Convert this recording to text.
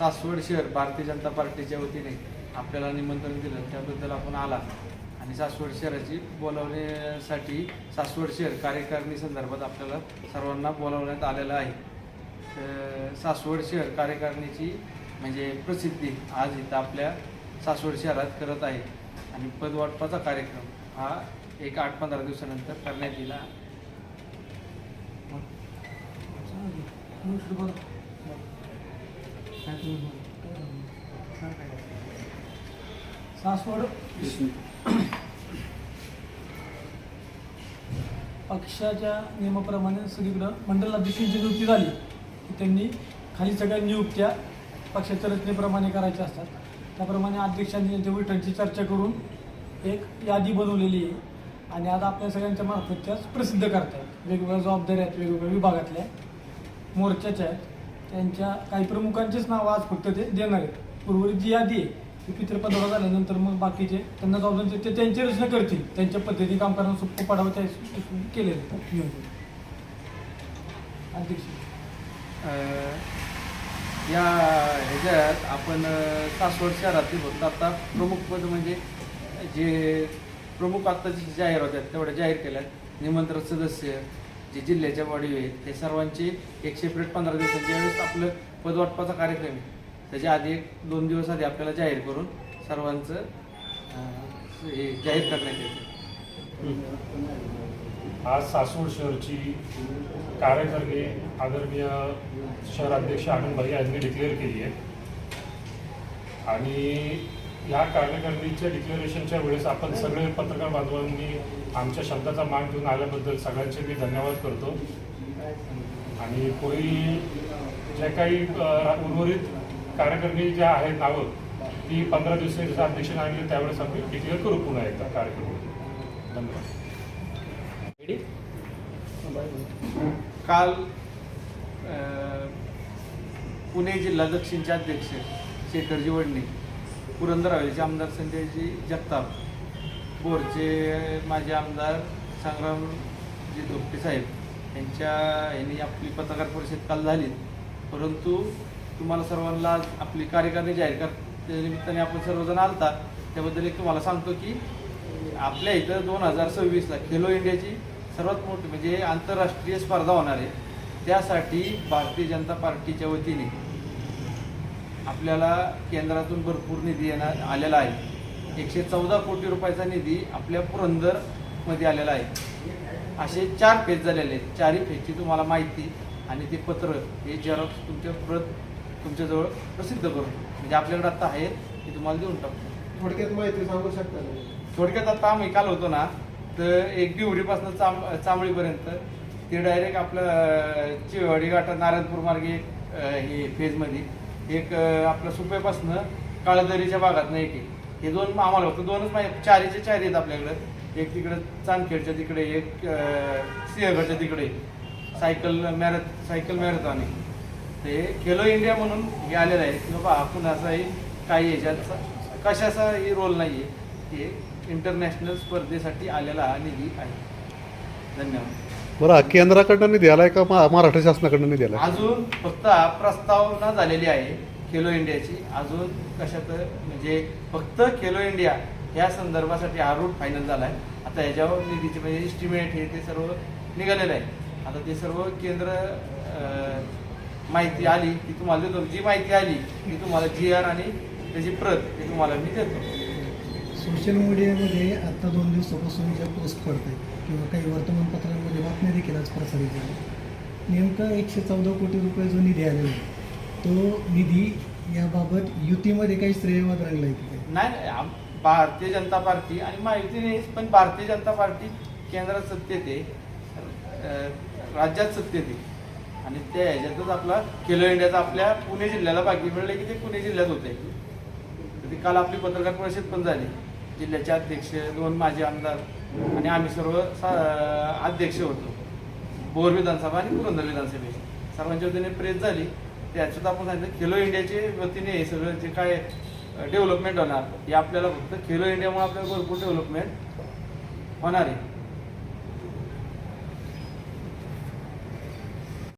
सासवड शहर भारतीय जनता पार्टीच्या वतीने आपल्याला निमंत्रण दिलं. त्याबद्दल आपण आला आणि सासवड शहराची बोलावण्यासाठी सासवड शहर कार्यकारिणी संदर्भात आपल्याला सर्वांना बोलावण्यात आलेलं आहे. तर सासवड शहर कार्यकारिणीची म्हणजे प्रसिद्धी आज इथं आपल्या सासवड शहरात करत आहे. आणि पदवाटपाचा कार्यक्रम हा एक आठ पंधरा दिवसानंतर करण्यात येईल. सासवड. पक्षाच्या नियमाप्रमाणे सगळीकडं मंडल अध्यक्षांची नियुक्ती झाली. की त्यांनी खाली सगळ्या नियुक्त्या पक्षाच्या रचनेप्रमाणे करायच्या असतात. त्याप्रमाणे अध्यक्षांनी त्यांच्या बैठकीची चर्चा करून एक यादी बनवलेली आहे. आणि आज आपल्या सगळ्यांच्या मार्फत त्याच प्रसिद्ध करतायत. वेगवेगळ्या जबाबदाऱ्या आहेत वेगवेगळ्या विभागातल्या. मोर्चाच्या आहेत. त्यांच्या काही प्रमुखांचीच नावं आज फक्त ते देणार आहेत. उर्वरित जी यादी आहे ती पितृपदावर झाल्यानंतर मग बाकीचे त्यांना जबाबदारी ते त्यांची रचना करतील. त्यांच्या पद्धती काम करणं सोपं पडावं त्या केलेलं आहे नियोजन. अध्यक्ष. अं, या ह्याच्यात आपण अं, सासवड शहरातील आता प्रमुख पद म्हणजे जे प्रमुख आत्ता जे जाहीर होत्या तेवढ्या जाहीर केल्या निमंत्रण सदस्य जे जिल्ह्याच्या बॉडी आहेत ते सर्वांचे एक सेपरेट पंधरा दिवसांच्या वेळेस आपलं पदवाटपाचा कार्यक्रम आहे त्याच्या आधी एक दोन दिवस आधी आपल्याला जाहीर करून सर्वांचं हे जाहीर करण्यात येतं. आज सासवड शहरची कार्यकर्ते आदरणीय शहराध्यक्ष आनंदभाई यांनी डिक्लेअर केली आहे. आणि ह्या कार्यकारिणीच्या डिक्लेरेशनच्या वेळेस आपण सगळे पत्रकार बांधवांनी आमच्या शब्दाचा मान घेऊन आल्याबद्दल सगळ्यांचे मी धन्यवाद करतो. आणि पुढील जे काही उर्वरित कार्यकारिणी ज्या आहेत नावं ती पंधरा दिवसाच्या अध्यक्ष आणली त्यावेळेस आम्ही डिक्लेअर करू पुन्हा एकदा कार्यक्रम धन्यवाद. काल पुणे जिल्हा दक्षिणचे अध्यक्ष शेखरजी वडणे पुरंदर हवेलीचे आमदार संजयजी जगताप बोरचे माजी आमदार संग्रामजी धोपटे साहेब यांच्या यांनी आपली पत्रकार परिषद काल झाली. परंतु तुम्हाला सर्वांना आपली कार्यकारिणी जाहीर कर निमित्ताने आपण सर्वजण आलता त्याबद्दल एक तुम्हाला सांगतो की आपल्या इथं दोन हजार सव्वीसला खेलो इंडियाची सर्वात मोठी म्हणजे आंतरराष्ट्रीय स्पर्धा होणार आहे. त्यासाठी भारतीय जनता पार्टीच्या वतीने आपल्याला केंद्रातून भरपूर निधी येणार आलेला आहे. एकशे चौदा कोटी रुपयाचा निधी आपल्या पुरंदरमध्ये आलेला आहे. असे चार फेज झालेले आहेत. चारही फेजची तुम्हाला माहिती आणि ते पत्र हे झेरॉक्स तुमच्या प्रत तुमच्याजवळ प्रसिद्ध करू म्हणजे आपल्याकडे आता आहे ते तुम्हाला देऊन टाकतो. थोडक्यात माहिती सांगू शकता? थोडक्यात आता आम्ही काल होतो ना तर एक बिवरीपासून चांब चांबळीपर्यंत ते डायरेक्ट आपलं चिवडी घाटा नारायणपूर मार्गे हे फेजमध्ये एक आपलं सुपेपासनं काळदरीच्या भागात एक हे दोन आम्हाला होतं दोनच माहिती चारीचे चारी आहेत आपल्याकडं. एक तिकडं चांदखेडच्या तिकडे एक सिंहगडच्या तिकडे. सायकल मॅरेथ सायकल मॅरेथॉन आहे. ते खेलो इंडिया म्हणून हे आलेलं आहे. की बाबा आपण असाही काही याच्यात कशाचाही रोल नाही आहे हे इंटरनॅशनल स्पर्धेसाठी आलेला हा निधी आहे. धन्यवाद. बरं केंद्राकडनं निधी आलाय का मा- महाराष्ट्र शासनाकडनं निधी आलाय? अजून फक्त प्रस्तावना झालेली आहे खेलो इंडियाची. अजून कशात म्हणजे फक्त खेलो इंडिया ह्या संदर्भासाठी हा रूट फायनल झाला आहे आता ह्याच्यावर निधीचे म्हणजे इस्टिमेट हे ते सर्व निघालेलं आहे. आता ते सर्व केंद्र अं, माहिती आली की तुम्हाला देतो. जी माहिती आली ती तुम्हाला जी आर आणि त्याची प्रत हे तुम्हाला मी देतो. सोशल मीडियामध्ये आता दोन दिवसापासून ज्या पोस्ट पडत किंवा काही वर्तमानपत्रांमध्ये बातम्या देखील आज प्रसारित झाल्या. नेमका एकशे चौदा कोटी रुपये जो निधी आलेला आहे तो निधी याबाबत युतीमध्ये काही श्रेयवाद रंगला आहे नाही नाही भारतीय जनता पार्टी आणि माहिती नाही पण भारतीय जनता पार्टी केंद्रात सत्तेत आहे राज्यात सत्तेत आहे. आणि त्या ह्याच्यातच आपला खेलो इंडियाचा आपल्या पुणे जिल्ह्याला बाकी मिळलं की ते पुणे जिल्ह्यात होते काल आपली पत्रकार परिषद पण झाली. जिल्ह्याचे अध्यक्ष दोन माजी आमदार आणि आम्ही सर्व सा- अध्यक्ष होतो. बोर विधानसभा आणि पुरंदर विधानसभेची. सर्वांच्या वतीने प्रेस झाली. त्याच्यात आपण सांगितलं खेलो इंडियाच्या वतीने हे सगळं जे काय डेव्हलपमेंट होणार हे आपल्याला फक्त खेलो इंडियामुळे आपल्याला भरपूर डेव्हलपमेंट होणार आहे.